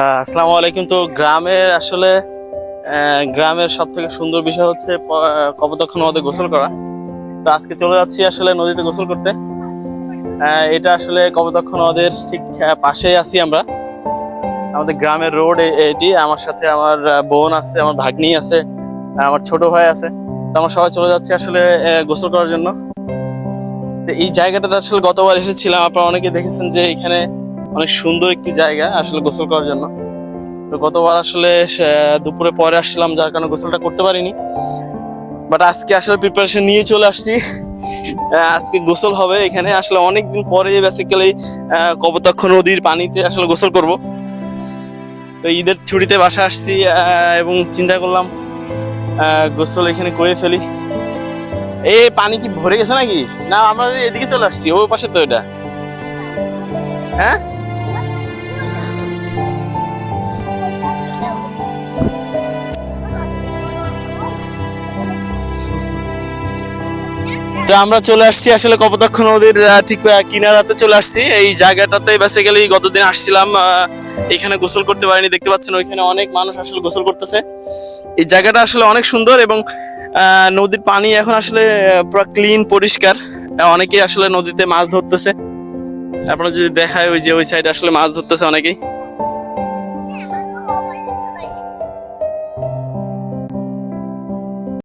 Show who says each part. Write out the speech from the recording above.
Speaker 1: আসসালামু আলাইকুম। তো গ্রামের আসলে গ্রামের সব থেকে সুন্দর বিষয় হচ্ছে, প- কপোতাক্ষ নদে গোসল করা। তো আজকে চলে যাচ্ছি আসলে নদীতে গোসল করতে। এটা আসলে কপোতাক্ষ নদের ঠিক পাশেই আছি আমরা। আমাদের গ্রামের রোড এটি। আমার সাথে আমার বোন আছে, আমার ভাগ্নি আছে আমার ছোট ভাই আছে। তো আমরা সবাই চলে যাচ্ছি আসলে গোসল করার জন্য। এই জায়গাটাতে আসলে গতবার এসেছিলাম। আপনারা অনেকে দেখেছেন যে এখানে অনেক সুন্দর একটি জায়গা আসলে গোসল করার জন্য। তো গতবার আসলে দুপুরে পরে আসছিলাম, যার কারণে গোসলটা করতে পারিনি। বাট আজকে আসলে প্রিপারেশন নিয়ে চলে আসছি। আজকে গোসল হবে এখানে। আসলে অনেকদিন পরে বেসিক্যালি কপোতাক্ষ নদীর পানিতে আসলে গোসল করব। তো ঈদের ছুটিতে বাসা আসছি এবং চিন্তা করলাম গোসল এখানে করে ফেলি। এ, পানি কি ভরে গেছে নাকি? না, আমরা এদিকে চলে আসছি, ওই পাশে তো এটা। হ্যাঁ? তো আমরা চলে আসছি আসলে কপোতাক্ষ নদীর ঠিক কিনারাতে চলে আসছি। এই জায়গাটাতে বেসিক্যালি গতদিন আসছিলাম এখানে গোসল করতে পারিনি, দেখতে পাচ্ছেন ওইখানে অনেক মানুষ আসলে গোসল করতেছে। এই জায়গাটা আসলে অনেক সুন্দর এবং নদীর পানি এখন আসলে পুরো ক্লিন পরিষ্কার। অনেকেই আসলে নদীতে মাছ ধরতেছে। আপনারা যদি দেখায় ওই যে ওই সাইডে আসলে মাছ ধরতেছে অনেকেই।